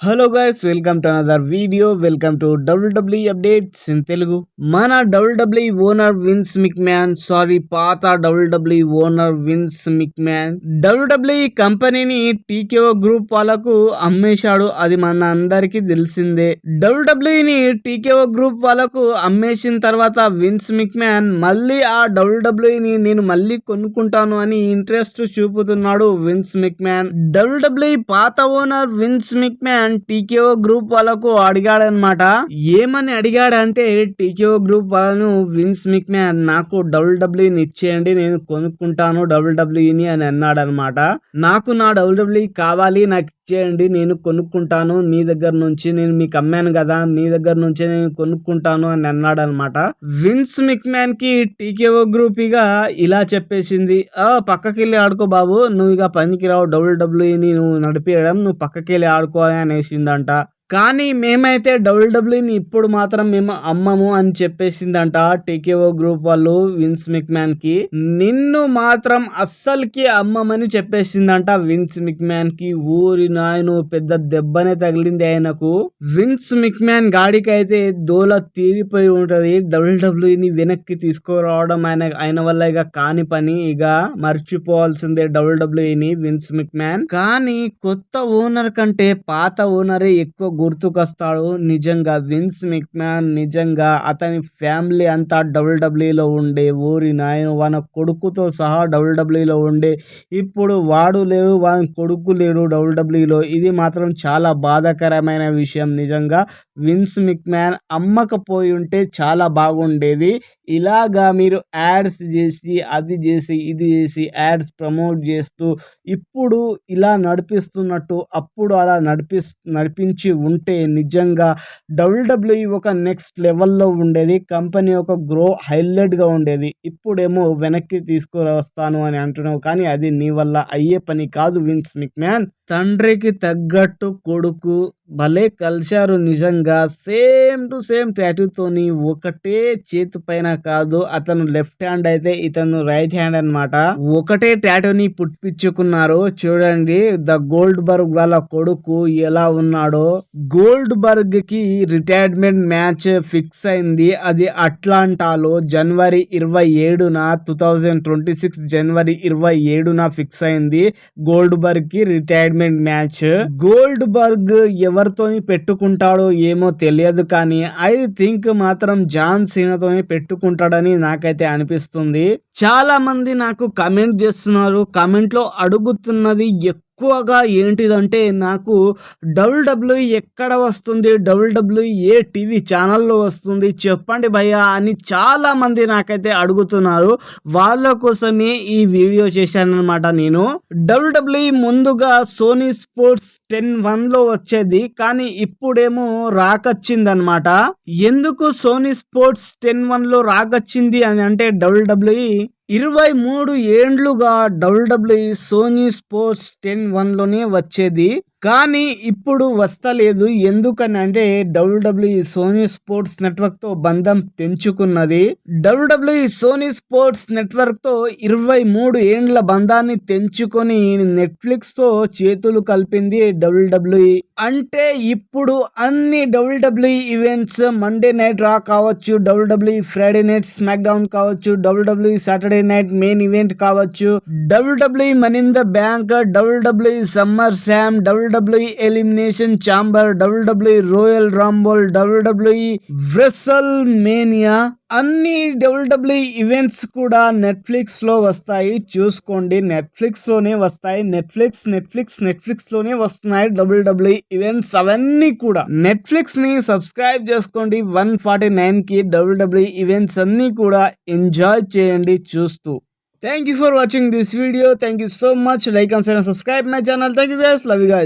Hello guys welcome to another video welcome to WW updates in Telugu మన WW owner Vince McMahon sorry పాత WW owner Vince McMahon WW కంపెనీని TKO group వాళ్ళకు అమ్మేశాడు. అది మన అందరికీ తెలిసిందే. డబ్ల్యూడబ్ల్యూని టీకేఓ గ్రూప్ వాళ్ళకు అమ్మేసిన తర్వాత విన్స్ మిక్ మ్యాన్ మళ్ళీ ఆ డబ్ల్యూడబ్ల్యూని నేను మళ్ళీ కొనుక్కుంటాను అని ఇంట్రెస్ట్ చూపుతున్నాడు విన్స్ మిక్ మ్యాన్ డబ్ల్యూడబ్ల్యూ పాత owner Vince McMahon TKO group వాళ్ళకు అడిగాడనమాట ఏమని అడిగాడంటే టీకేఓ గ్రూప్ వాళ్ళను విన్స్ మిక్ మ్యాన్ నాకు డబ్ల్యూడబ్ల్యూని ఇచ్చేయండి నేను కొనుక్కుంటాను డబ్ల్యూడబ్ల్యూని అని అన్నాడనమాట నాకు నా డబ్ల్యూడబ్ల్యూ కావాలి నాకు ఇచ్చేయండి నేను కొనుక్కుంటాను మీ దగ్గర నుంచి నేను మీకు అమ్మాను కదా మీ దగ్గర నుంచే నేను కొనుక్కుంటాను అని అన్నాడు అనమాట విన్స్ మిక్మ్యాన్కి టీకేఓ గ్రూప్ ఇక ఇలా చెప్పేసింది ఆ పక్కకి వెళ్ళి ఆడుకో బాబు నువ్వు ఇక పనికి రావు డబ్ల్యూడబ్ల్యూని నువ్వు నడిపించడం నువ్వు పక్కకి వెళ్ళి ఆడుకో అనేసిందంట. కానీ మేమైతే డబ్ల్యూడబ్ల్యూని ఇప్పుడు మాత్రం మేము అమ్మము అని చెప్పేసిందంట టీకేఓ గ్రూప్ వాళ్ళు విన్స్ మిక్ మ్యాన్కి. నిన్ను మాత్రం అస్సలకి అమ్మమని చెప్పేసిందంట విన్స్ మిక్ మ్యాన్కి. ఊరి నాయను పెద్ద దెబ్బనే తగిలింది ఆయనకు. విన్స్ మిక్ మ్యాన్ గాడికి అయితే దోల తీరిపోయి ఉంటది. డబ్ల్యూడబ్ల్యూని వెనక్కి తీసుకురావడం ఆయన ఆయన వల్ల ఇక కాని పని. ఇక మర్చిపోవాల్సిందే డబ్ల్యూడబ్ల్యూని విన్స్ మిక్ మ్యాన్ కానీ కొత్త ఓనర్ కంటే పాత ఓనరే ఎక్కువ గుర్తుకొస్తాడు. నిజంగా విన్స్ మిక్మ్యాన్ నిజంగా అతని ఫ్యామిలీ అంతా డబ్ల్యూడబ్ల్యూలో ఉండే ఊరి నాయన వాన కొడుకుతో సహా డబ్ల్యూడబ్ల్యూలో ఉండే. ఇప్పుడు వాడు లేడు వాని కొడుకు లేడు డబ్ల్యూడబ్ల్యూలో ఇది మాత్రం చాలా బాధాకరమైన విషయం నిజంగా. విన్స్ మిక్మ్యాన్ అమ్మకపోయి ఉంటే చాలా బాగుండేది. ఇలాగా మీరు యాడ్స్ చేసి అది చేసి ఇది చేసి యాడ్స్ ప్రమోట్ చేస్తూ ఇప్పుడు ఇలా నడిపిస్తున్నట్టు అప్పుడు అలా నడిపి నడిపించి ఉంటే నిజంగా డబ్ల్యూడబ్ల్యూఈ ఒక నెక్స్ట్ లెవెల్లో ఉండేది. కంపెనీ ఒక గ్రో హైలైట్గా ఉండేది. ఇప్పుడేమో వెనక్కి తీసుకురావస్తాను అని అంటున్నావు. కానీ అది నీ వల్ల అయ్యే పని కాదు విన్స్ మిక్మ్యాన్. తండ్రికి తగ్గట్టు కొడుకు. భలే కలిశారు నిజంగా. సేమ్ టు సేమ్ ట్యాటూతోని ఒకటే చేతి పైన కాదు అతను లెఫ్ట్ హ్యాండ్ అయితే ఇతను రైట్ హ్యాండ్ అనమాట ఒకటే ట్యాటూని పుట్టించుకున్నారు. చూడండి ద గోల్డ్ బర్గ్ వాళ్ళ కొడుకు ఎలా ఉన్నాడో. గోల్డ్ బర్గ్కి రిటైర్మెంట్ మ్యాచ్ ఫిక్స్ అయింది. అది అట్లాంటాలో జనవరి ఇరవై ఏడున టూ థౌజండ్ ట్వంటీ సిక్స్ జనవరి ఇరవై ఏడున ఫిక్స్ అయింది. గోల్డ్ బర్గ్కి రిటైర్మెంట్ మ్యాచ్. గోల్డ్ బర్గ్ ఎవరితోని పెట్టుకుంటాడో ఏమో తెలియదు కానీ ఐ థింక్ మాత్రం జాన్ సీనాతోని పెట్టుకుంటాడని నాకైతే అనిపిస్తుంది. చాలా మంది నాకు కమెంట్ చేస్తున్నారు. కమెంట్లో అడుగుతున్నది ఎక్కువగా ఏంటిదంటే నాకు డబ్ల్యూడబ్ల్యూ e ఎక్కడ వస్తుంది? డబ్ల్యూడబ్ల్యూ e ఏ టీవీ ఛానల్లో వస్తుంది? చెప్పండి భయ్యా అని చాలామంది నాకైతే అడుగుతున్నారు. వాళ్ళ కోసమే ఈ వీడియో చేశానమాట నేను. డబ్ల్యూడబ్ల్యూ e ముందుగా సోనీ స్పోర్ట్స్ టెన్ వన్లో వచ్చేది. కానీ ఇప్పుడేమో రాకొచ్చిందనమాట ఎందుకు సోనీ స్పోర్ట్స్ టెన్ వన్లో రాకొచ్చింది అని అంటే డబ్ల్యూడబ్ల్యూ ఇరవై మూడు ఏండ్లుగా డబ్ల్యూడబ్ల్యూఈ సోనీ స్పోర్ట్స్ టెన్ వన్లోనే వచ్చేది. కానీ ఇప్పుడు వస్తలేదు. ఎందుకని అంటే డబ్ల్యూడబ్ల్యూఈ సోనీ స్పోర్ట్స్ నెట్వర్క్తో బంధం తెంచుకున్నది. డబ్ల్యూడబ్ల్యూఈ సోనీ స్పోర్ట్స్ నెట్వర్క్తో ఇరవై మూడు ఏండ్ల బంధాన్ని తెంచుకొని నెట్ఫ్లిక్స్తో చేతులు కలిపింది డబ్ల్యూడబ్ల్యూఈ అంటే ఇప్పుడు అన్ని WWE events Monday night Raw కావచ్చు WWE Friday night SmackDown కావచ్చు WWE Saturday night main event కావచ్చు WWE money the bank WWE SummerSlam WWE Elimination Chamber WWE Royal Rumble WWE WrestleMania అన్ని డబ్ల్యూడబ్ల్యూఈ ఈవెంట్స్ కూడా నెట్ఫ్లిక్స్లో వస్తాయి. చూసుకోండి. నెట్ఫ్లిక్స్లోనే వస్తాయి. Netflix Netflix నెట్ఫ్లిక్స్లోనే వస్తున్నాయి డబ్ల్యూడబ్ల్యూ ఈవెంట్స్ అవన్నీ కూడా. నెట్ఫ్లిక్స్ని సబ్స్క్రైబ్ చేసుకోండి. వన్ ఫార్టీ నైన్కి డబ్ల్యూడబ్ల్యూ ఈవెంట్స్ అన్ని కూడా ఎంజాయ్ చేయండి. చూస్తూ. Thank you for watching this video. Thank you so much. Like and subscribe my channel. Thank you guys love you guys